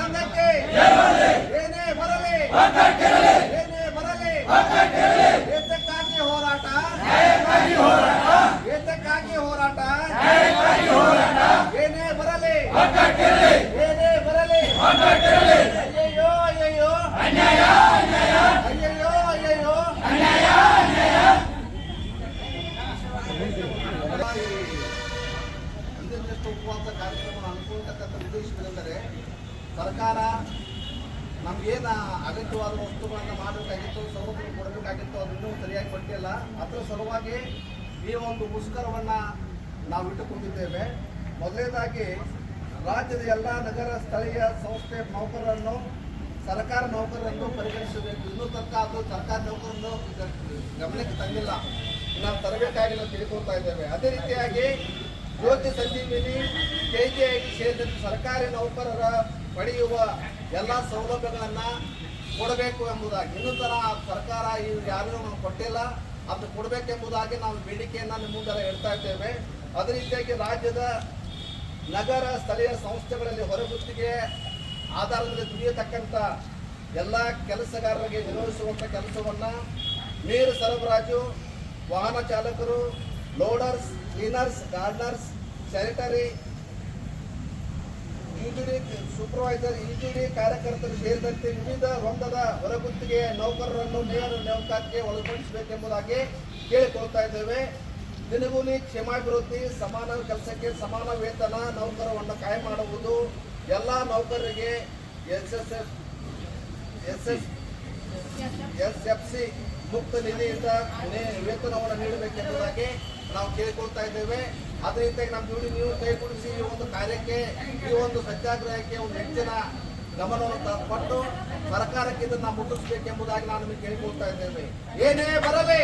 ಸಂಘಕ್ಕೆ ಏನೇ ಬರಲಿ ಏನೇ ಬರಲಿ ಏತಕ್ಕಾಗಿ ಹೋರಾಟ ಏತಕ್ಕಾಗಿ ಹೋರಾಟ ಏನೇ ಬರಲಿ ಏನೇ ಬರಲಿ ಅಯ್ಯಯ್ಯೋ ಅಯ್ಯಯ್ಯೋ ಅಯ್ಯಯ್ಯೋ ಅಯ್ಯಯ್ಯೋ ಅಂದಿನಷ್ಟು ಉಪವಾಸ ಕಾರ್ಯಕ್ರಮ ಅನುಕೂಲತಕ್ಕಂಥ ಉದ್ದೇಶಗಳೆಂದರೆ ಸರ್ಕಾರ ನಮ್ಗೇನ ಅಗತ್ಯವಾದ ವಸ್ತುಗಳನ್ನು ಮಾಡಬೇಕಾಗಿತ್ತು ಸೌಲಭ್ಯ ಕೊಡಬೇಕಾಗಿತ್ತು, ಅದನ್ನೂ ಸರಿಯಾಗಿ ಕೊಟ್ಟಿಲ್ಲ ಅದರ ಸಲುವಾಗಿ ಈ ಒಂದು ಮುಷ್ಕರವನ್ನು ನಾವು ಇಟ್ಟುಕೊಂಡಿದ್ದೇವೆ. ಮೊದಲನೇದಾಗಿ ರಾಜ್ಯದ ಎಲ್ಲ ನಗರ ಸ್ಥಳೀಯ ಸಂಸ್ಥೆ ನೌಕರರನ್ನು, ಸರ್ಕಾರ ನೌಕರರನ್ನು ಪರಿಗಣಿಸಬೇಕು. ಇನ್ನೂ ತನಕ ಅದು ಸರ್ಕಾರಿ ನೌಕರನ್ನು ಗಮನಕ್ಕೆ ತಂದಿಲ್ಲ. ನಾವು ತರಬೇಕಾಗಿಲ್ಲ ತಿಳ್ಕೊಳ್ತಾ ಇದ್ದೇವೆ. ಅದೇ ರೀತಿಯಾಗಿ ಜ್ಯೋತಿ ಸಂಜೀವಿನಿ ಕೆಜಿಐಟಿ ಸೇರಿದಂತೆ ಸರ್ಕಾರಿ ನೌಕರರ ಪಡೆಯುವ ಎಲ್ಲ ಸೌಲಭ್ಯಗಳನ್ನು ಕೊಡಬೇಕು ಎಂಬುದಾಗಿ. ಇನ್ನೂ ತರ ಸರ್ಕಾರ ಈ ಯಾರೂ ನಾವು ಕೊಟ್ಟಿಲ್ಲ. ಅದು ಕೊಡಬೇಕೆಂಬುದಾಗಿ ನಾವು ಬೇಡಿಕೆಯನ್ನು ನಿಮ್ಮ ಮುಂದೆ ಹೇಳ್ತಾ ಇದ್ದೇವೆ. ಅದೇ ರೀತಿಯಾಗಿ ರಾಜ್ಯದ ನಗರ ಸ್ಥಳೀಯ ಸಂಸ್ಥೆಗಳಲ್ಲಿ ಹೊರಗುತ್ತಿಗೆ ಆಧಾರದಲ್ಲಿ ದುಡಿಯತಕ್ಕಂಥ ಎಲ್ಲ ಕೆಲಸಗಾರರಿಗೆ ನಿರ್ವಹಿಸುವಂಥ ಕೆಲಸವನ್ನು ನೀರು ಸರಬರಾಜು, ವಾಹನ ಚಾಲಕರು loaders cleaners gardeners sanitary UGD supervisor UGD ಕಾರ್ಯಕರ್ತರು ಸೇರಿದಂತೆ ವಿವಿಧ ರಂಗದ ಹೊರಗುತ್ತಿಗೆ ನೌಕರರನ್ನು ನೇರ ನೇಮಕಾತಿಗೆ ಒಳಪಡಿಸಬೇಕೆಂಬುದಾಗಿ ಕೇಳಿಕೊಳ್ತಾ ಇದ್ದೇವೆ. ದಿನಗೂಲಿ ಕ್ಷೇಮಾಭಿವೃದ್ಧಿ, ಸಮಾನ ಕೆಲಸಕ್ಕೆ ಸಮಾನ ವೇತನ ನೌಕರವನ್ನು ಕಾಯಂ ಮಾಡುವುದು, ಎಲ್ಲ ನೌಕರರಿಗೆ S S F S S S F C ಮುಕ್ತ ನಿಧಿಯಿಂದ ವೇತನವನ್ನು ನೀಡಬೇಕೆಂಬುದಾಗಿ ನಾವು ಕೇಳಿಕೊಳ್ತಾ ಇದ್ದೇವೆ. ಅದೇ ರೀತಿಯಾಗಿ ನಮ್ಮ ಜೋಡಿ ನೀವು ಕೈಗೂಡಿಸಿ ಈ ಒಂದು ಕಾರ್ಯಕ್ಕೆ, ಈ ಒಂದು ಸತ್ಯಾಗ್ರಹಕ್ಕೆ ಒಂದು ಹೆಚ್ಚಿನ ಗಮನವನ್ನು ಕೊಟ್ಟು ಸರ್ಕಾರಕ್ಕೆ ಇದನ್ನ ಮುಟ್ಟಿಸಬೇಕೆಂಬುದಾಗಿ ನಾನು ನಿಮಗೆ ಕೇಳಿಕೊಳ್ತಾ ಇದ್ದೇವೆ. ಏನೇ ಬರಲಿ!